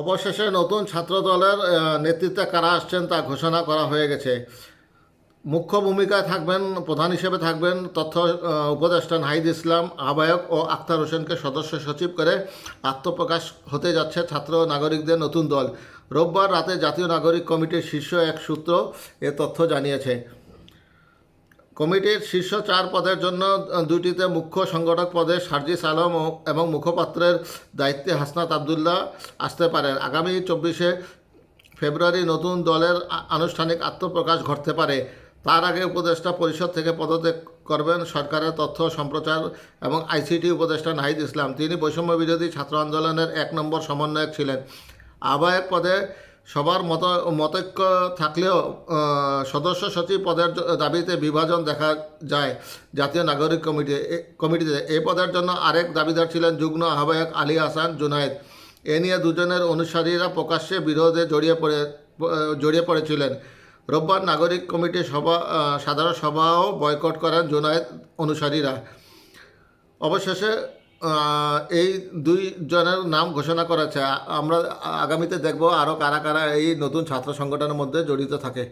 অবশেষে নতুন ছাত্র দলের নেতৃত্বে কারা আসছেন তা ঘোষণা করা হয়ে গেছে। মুখ্য ভূমিকায় থাকবেন, প্রধান হিসেবে থাকবেন তথ্য উপদেষ্টা নাহিদ ইসলাম, আহ্বায়ক ও আক্তার হোসেনকে সদস্য সচিব করে আত্মপ্রকাশ হতে যাচ্ছে ছাত্র নাগরিকদের নতুন দল। রোববার রাতে জাতীয় নাগরিক কমিটির শীর্ষ এক সূত্র এ তথ্য জানিয়েছে। কমিটির শীর্ষ চার পদের জন্য দুটিতে মুখ্য সংগঠক পদে সার্জিস আলম এবং মুখপাত্রের দায়িত্বে হাসনাত আবদুল্লাহ আসতে পারেন। আগামী চব্বিশে ফেব্রুয়ারি নতুন দলের আনুষ্ঠানিক আত্মপ্রকাশ ঘটতে পারে। তার আগে উপদেষ্টা পরিষদ থেকে পদত্যাগ করবেন সরকারের তথ্য সম্প্রচার এবং আইসিটি উপদেষ্টা নাহিদ ইসলাম। তিনি বৈষম্য বিরোধী ছাত্র আন্দোলনের এক নম্বর সমন্বয়ক ছিলেন। আহ্বায়ক পদে সবার মত, মতৈক্য থাকলেও সদস্য সচিব পদের দাবিতে বিভাজন দেখা যায় জাতীয় নাগরিক কমিটি কমিটিতে। এই পদের জন্য আরেক দাবিদার ছিলেন যুগ্ম আহ্বায়ক আলী হাসান জুনায়েদ। এ নিয়ে দুজনের অনুসারীরা প্রকাশ্যে বিরোধে জড়িয়ে পড়ে জড়িয়ে পড়েছিলেন। রোববার নাগরিক কমিটির সভা সাধারণ সভাও বয়কট করেন জুনায়েদ অনুসারীরা। অবশেষে এই দুই জনের নাম ঘোষণা করেছে। আমরা আগামীতে দেখব আরও কারা কারা এই নতুন ছাত্র সংগঠনের মধ্যে জড়িত থাকে।